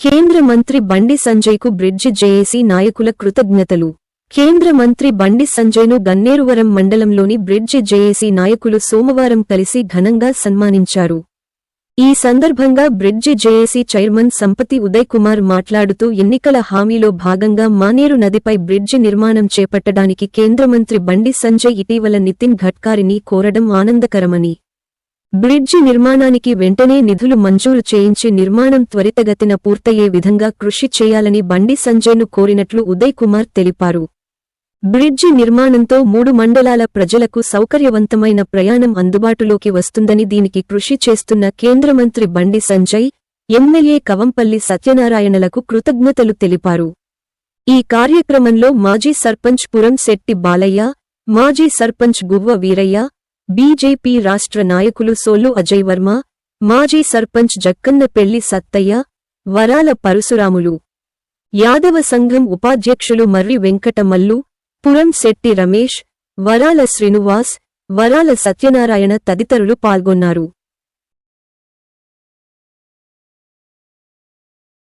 కేంద్ర మంత్రి బండి సంజయ్కు బ్రిడ్జి జేఏసీ నాయకుల కృతజ్ఞతలు. కేంద్ర మంత్రి బండి సంజయ్ను గన్నేరువరం మండలంలోని బ్రిడ్జి జేఏసీ నాయకులు సోమవారం కలిసి ఘనంగా సన్మానించారు. ఈ సందర్భంగా bridge JAC chairman Sampathi Uday Kumar మాట్లాడుతూ ఎన్నికల హామీలో భాగంగా మానేరు నదిపై బ్రిడ్జి నిర్మాణం చేపట్టడానికి కేంద్ర మంత్రి బండి సంజయ్ ఇటీవల నితిన్ గడ్కారిని కోరడం ఆనందకరమని బ్రిడ్జి నిర్మాణానికి వెంటనే నిధులు మంజూరు చేయించి నిర్మాణం త్వరితగతిన పూర్తయ్యే విధంగా కృషి చేయాలని బండి సంజయ్ను కోరినట్లు ఉదయ్ కుమార్ తెలిపారు. బ్రిడ్జి నిర్మాణంతో మూడు మండలాల ప్రజలకు సౌకర్యవంతమైన ప్రయాణం అందుబాటులోకి వస్తుందని దీనికి కృషి చేస్తున్న కేంద్ర మంత్రి బండి సంజయ్ ఎమ్మెల్యే కవంపల్లి సత్యనారాయణలకు కృతజ్ఞతలు తెలిపారు. ఈ కార్యక్రమంలో మాజీ సర్పంచ్ పురం శెట్టి బాలయ్య మాజీ సర్పంచ్ గువ్వ వీరయ్య బీజేపీ రాష్ట్ర నాయకులు సోలు అజయ్ వర్మ మాజీ సర్పంచ్ జక్కన్నపెల్లి సత్తయ్య వరాల పరశురాములు. యాదవ సంఘం ఉపాధ్యక్షులు మర్రి వెంకటమల్లు పురం శెట్టి రమేష్ వరాల శ్రీనివాస్ వరాల సత్యనారాయణ తదితరులు పాల్గొన్నారు.